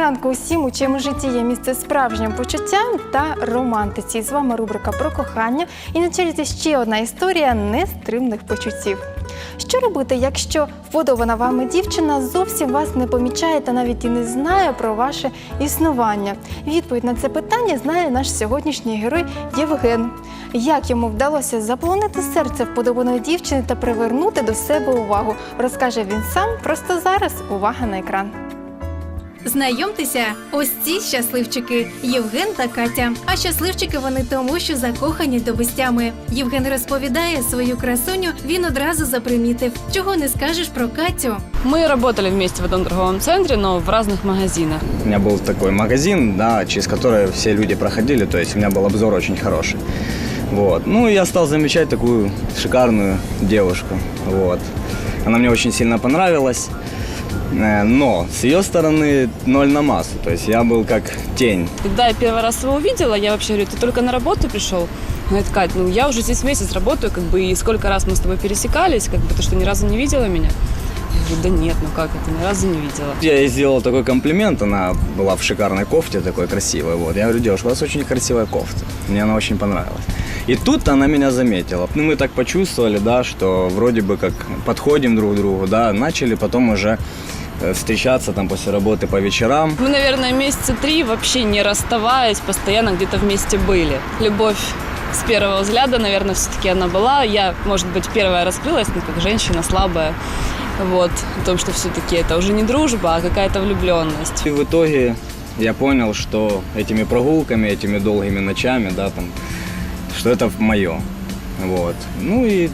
ранку усім, у чиєму житті є місце справжнім почуттям та романтиці. З вами рубрика про кохання. І на черзі ще одна історія нестримних почуттів. Що робити, якщо вподобана вами дівчина зовсім вас не помічає та навіть і не знає про ваше існування? Відповідь на це питання знає наш сьогоднішній герой Євген. Як йому вдалося заполонити серце вподобаної дівчини та привернути до себе увагу, розкаже він сам просто зараз. Увага на екран. Знайомтеся, ось ці щасливчики Євген та Катя. А щасливчики вони тому, що закохані до безтями. Євген розповідає свою красуню. Він одразу запримітив, чого не скажеш про Катю. Мы работали вместе в одном торговом центре, но в разных магазинах. У меня был такой магазин, да, через который все люди проходили, то есть у меня был обзор очень хороший. Вот. Ну, и я стал замечать такую шикарную девушку. Вот. Она мне очень сильно понравилась. Э, Но с ее стороны ноль на массу. То есть я был как тень. Когда я первый раз его увидела, я вообще говорю, ты только на работу пришел? Говорит, Кать, ну я уже здесь месяц работаю, как бы, и сколько раз мы с тобой пересекались, как бы, ты что, ни разу не видела меня? Я говорю, да нет, ну как это, ни разу не видела. Я ей сделал такой комплимент, она была в шикарной кофте такой красивой. Вот. Я говорю, девушка, у вас очень красивая кофта. Мне она очень понравилась. И тут она меня заметила. Ну, мы так почувствовали, да, что вроде бы как подходим друг к другу, да, начали потом уже встречаться там после работы по вечерам. Мы, наверное, месяца три вообще не расставаясь, постоянно где-то вместе были. Любовь с первого взгляда, наверное, все-таки она была. Я, может быть, первая раскрылась, ну, как женщина слабая. Вот, о том, что все-таки это уже не дружба, а какая-то влюбленность. И в итоге я понял, что этими прогулками, этими долгими ночами, да, там, что это мое. Вот. Ну и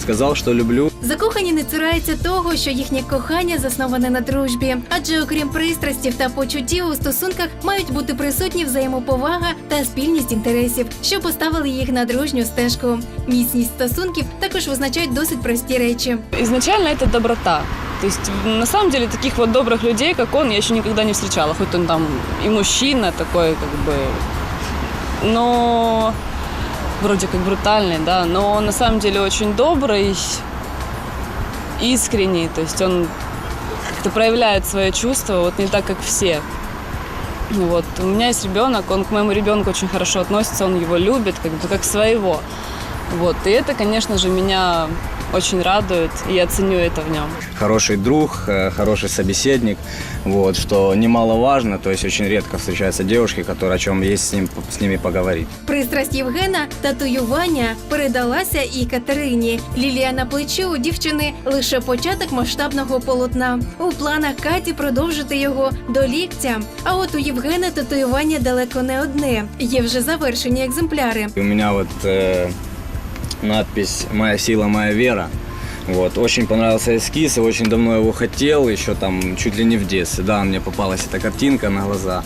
сказал, что люблю. Закохані не цураються того, що їхнє кохання засноване на дружбі. Адже окрім пристрастів та почуттів у стосунках мають бути присутні взаємоповага та спільність інтересів, що поставили їх на дружню стежку. Міцність стосунків також визначають досить прості речі. Изначально это доброта. То есть, на самом деле, таких вот добрых людей, как он, я еще никогда не встречала. Хоть он там и мужчина такой, как бы, но вроде как брутальный, да, но он на самом деле очень добрый, искренний. То есть он как-то проявляет свое чувство, вот не так, как все. Ну Вот. У меня есть ребенок, он к моему ребенку очень хорошо относится, он его любит, как бы как своего. Вот. И это, конечно же, меня очень радует, и я ценю это в нем. Хороший друг, э, хороший собеседник, вот, что немаловажно. То есть очень редко встречаются девушки, которые о чем есть с, ним, с ними поговорить. Пристрасть Євгена татуювання передалася і Катерині. Лілія на плечі у дівчини лише початок масштабного полотна. У планах Каті продовжити його до ліктя. А от у Євгена татуювання далеко не одне. Є вже завершені екземпляри. И у меня вот э, надпись «Моя сила, моя вера». Вот. Очень понравился эскиз, я очень давно его хотел, еще там чуть ли не в детстве. Да, мне попалась эта картинка на глаза.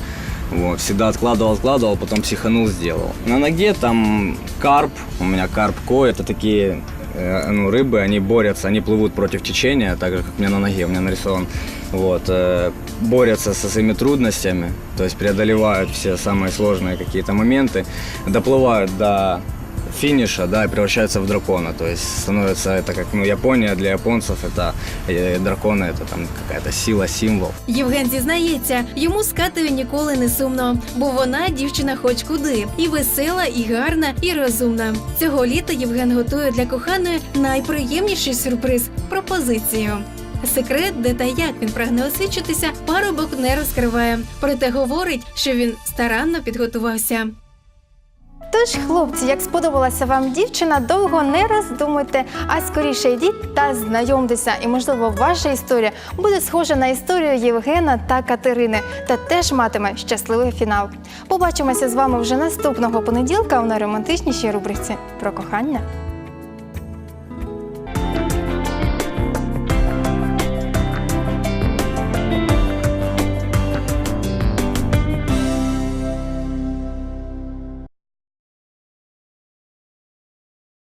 Вот. Всегда откладывал, откладывал, потом психанул, сделал. На ноге там карп, у меня карп ко, это такие э, ну, рыбы, они борются, они плывут против течения, так же, как у меня на ноге, у меня нарисован. Вот, э, борются со своими трудностями, то есть преодолевают все самые сложные какие-то моменты, доплывают до финиша, да, и превращаются в дракона. То есть становится это как, ну, Япония для японцев это э, драконы, это там какая-то сила, символ. Євген зізнається, йому з Катею ніколи не сумно, бо вона дівчина хоч куди, і весела, і гарна, і розумна. Цього літа Євген готує для коханої найприємніший сюрприз пропозицію. Секрет, де та як він прагне освідчитися, парубок не розкриває. Проте говорить, що він старанно підготувався. Тож, хлопці, як сподобалася вам дівчина, довго не роздумуйте, а скоріше йдіть та знайомтеся. І, можливо, ваша історія буде схожа на історію Євгена та Катерини та теж матиме щасливий фінал. Побачимося з вами вже наступного понеділка у найромантичнішій рубриці про кохання.